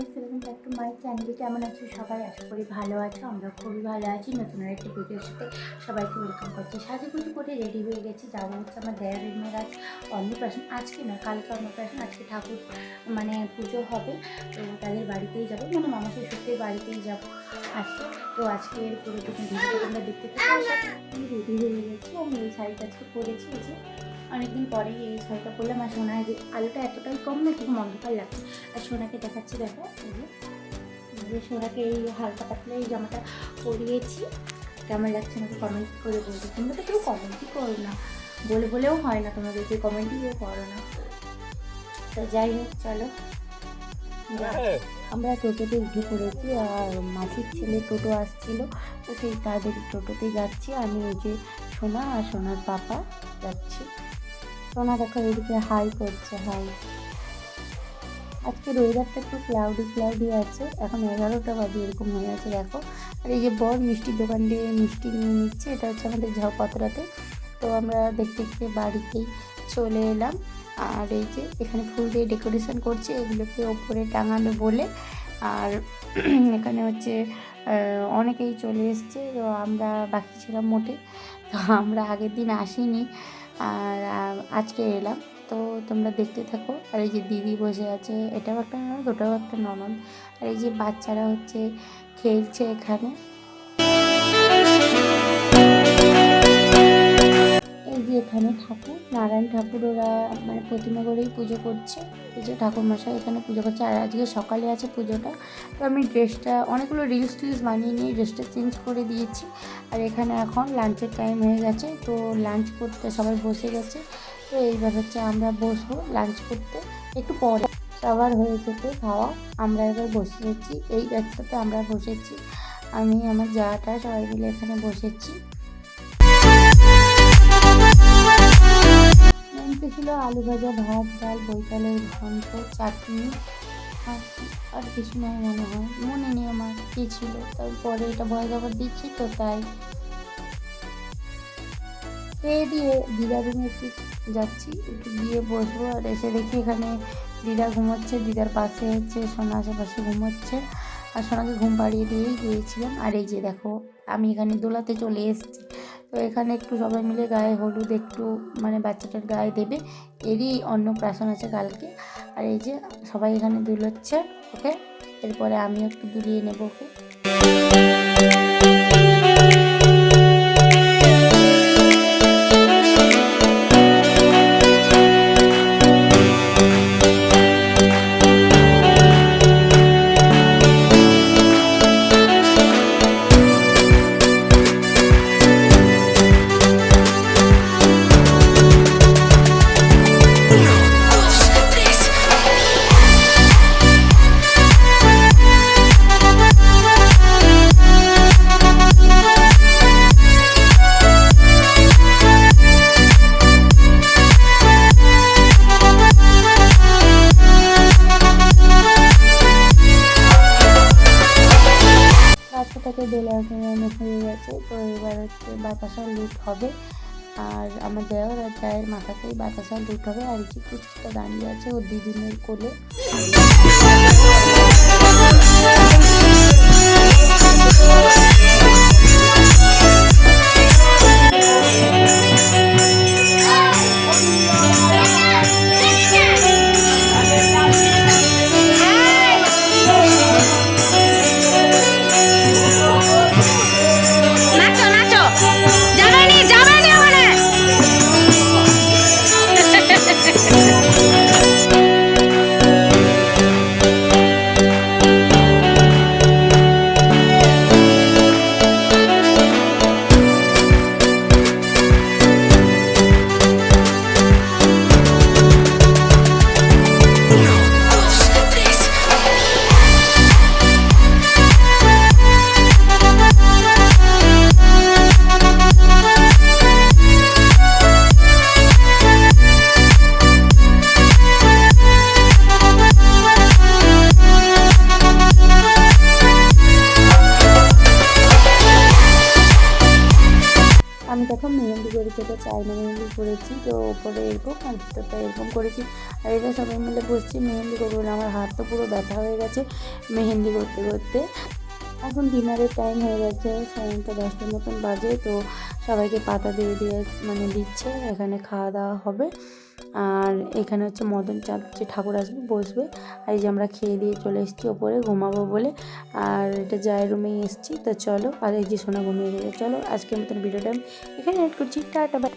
Guys welcome back to my channel কেমন আছো সবাই? আশা করি ভালো আছো, আমরা খুবই ভালো আছি। নতুন আরেকটি ভিডিওর সাথে সবাইকে ওয়েলকাম করছি। সাজু করে রেডি হয়ে গেছি। যাব হচ্ছে আমার দেয়ারের মেয়ের আজ অন্নপ্রাশন আজকে না, কালকে অন্নপ্রাশন, আজকে ঠাকুর মানে পুজো হবে। তো তাদের বাড়িতেই যাব। মানে মামা শ্বশুরদের বাড়িতেই যাব আজকে। তো আজকে এর পুরো দুটো ভিডিও তোমরা দেখতে থাকো। রেডি হয়ে গেছি। আমি এই শাড়িটা আজকে পরেছি। অনেকদিন পরেই এই শাড়িটা পরলাম আর সোনায় যে আলোটা এতটাই কম না খুব অন্ধকার লাগছে। আর সোনাকে দেখাচ্ছি দেখো যে সোনাকে এই হালকা পাতলা এই জামাটা পরিয়েছি। কেমন লাগছে আমাকে কমেন্ট করে বলবে। তোমরা তো কেউ কমেন্টই করো না। বলে বলেও হয় না তোমাদের তোমাদেরকে কমেন্টই কেউ করো না। তো যাই হোক চলো। আমরা টোটোতে উঠে পড়েছি আর মাসির ছেলে টোটো আসছিল। তো সেই তাদের টোটোতে যাচ্ছি। আমি ওই যে সোনা আর সোনার পাপা যাচ্ছি। সোনা দেখো এদিকে হাই করছে হাই আজকের ওয়েদারটা একটু ক্লাউডি ক্লাউডি আছে। এখন এগারোটা বাজে, এরকম হয়ে আছে, দেখো। আর এই যে বর মিষ্টির দোকান দিয়ে মিষ্টি নিয়ে নিচ্ছে, এটা হচ্ছে আমাদের ঝাউপাতরাতে তো আমরা দেখতে দেখতে বাড়িতেই চলে এলাম। আর এই যে এখানে ফুল দিয়ে ডেকোরেশন করছে, এগুলোকে ওপরে টাঙানো বলে। আর এখানে হচ্ছে অনেকেই চলে এসছে, তো আমরা বাকি ছিলাম মোটে। তো আমরা আগের দিন আসিনি। আর আজকে এলাম। তো তোমরা দেখতে থাকো। আর এই যে দিদি বসে আছে, এটাও একটা ননদ, ওটাও একটা ননদ। আর এই যে বাচ্চারা হচ্ছে খেলছে এখানে। এখানে ঠাকুর। নারায়ণ ঠাকুর ওরা মানে প্রতিমা করেই পুজো করছে। এই ঠাকুর মশাই এখানে পুজো করছে। আর আজকে সকালে আছে পুজোটা। তো আমি ড্রেসটা, অনেকগুলো রিলস টিলস বানিয়ে নিয়ে ড্রেসটা চেঞ্জ করে দিয়েছি। আর এখানে এখন লাঞ্চের টাইম হয়ে গেছে। তো লাঞ্চ করতে সবাই বসে গেছে। তো এইবার হচ্ছে আমরা বসবো লাঞ্চ করতে। একটু পরে সবার হয়ে যেতে খাওয়া। আমরা এবার বসেছি। এই ব্যস্ততে আমরা বসেছি। আমি, আমার যাটা সবাই মিলে এখানে বসেছি। ছিল আলু ভাজা, ভাত, ডাল বৈতালের ঘন্ট, চাটনি আর আর কিছু নয় মনে হয়। মনে নেই আমার কী ছিল। তারপরে এটা ভয় আবার দিচ্ছি তো, তাই। খেয়ে দিয়ে দিদা রুমে একটু যাচ্ছি। একটু গিয়ে বসবো আর এসে দেখি এখানে দিদা ঘুমোচ্ছে, দিদার পাশে হচ্ছে সোনা আশেপাশে ঘুমোচ্ছে। আর সোনাকে ঘুম পাড়িয়ে দিয়েই গিয়েছিলাম। আর এই যে দেখো, আমি এখানে দোলাতে চলে এসেছি। তো এখানে একটু সবাই মিলে গায়ে হলুদ একটু মানে বাচ্চাটার গায়ে দেবে। এরই অন্নপ্রাশন আছে কালকে। আর এই যে সবাই এখানে দুলোচ্ছে, ওকে? এরপরে আমিও একটু দুলিয়ে নেব, ওকে? বাচ্চাটাকে দোলা খাওয়ানো হয়ে গেছে, তো এবার হচ্ছে বাতাসা লুট হবে। আর আমার দেওয়ার আর চায়ের মাথাতেই বাতাসা লুট হবে। আর কি কুচিটা দাঁড়িয়ে আছে ও দিদিনের কোলে। মেহেন্দি করেছি, তো ওপরে এরকম আর ভিতরটা এরকম করেছি। আর এটা সবাই মিলে বসছি, মেহেন্দি করব আমার হাত তো পুরো ব্যথা হয়ে গেছে মেহেন্দি করতে করতে। এখন ডিনারের টাইম হয়ে গেছে, সাড়ে দশটার মতন বাজে, তো সবাইকে পাতা দিয়ে দিয়ে মানে দিচ্ছে, এখানে খাওয়া দাওয়া হবে। আর এখানে হচ্ছে মদন চাঁদ, যে ঠাকুর আসবে, বসবে। আর এই যে আমরা খেয়ে দিয়ে চলে এসেছি, ওপরে ঘুমাবো বলে। আর এটা যায় রুমেই এসেছি, তো চলো, আর এই যে সোনা ঘুমিয়ে গেছে। চলো, আজকের মতন ভিডিওটা আমি এখানে এড করছি। Tata bye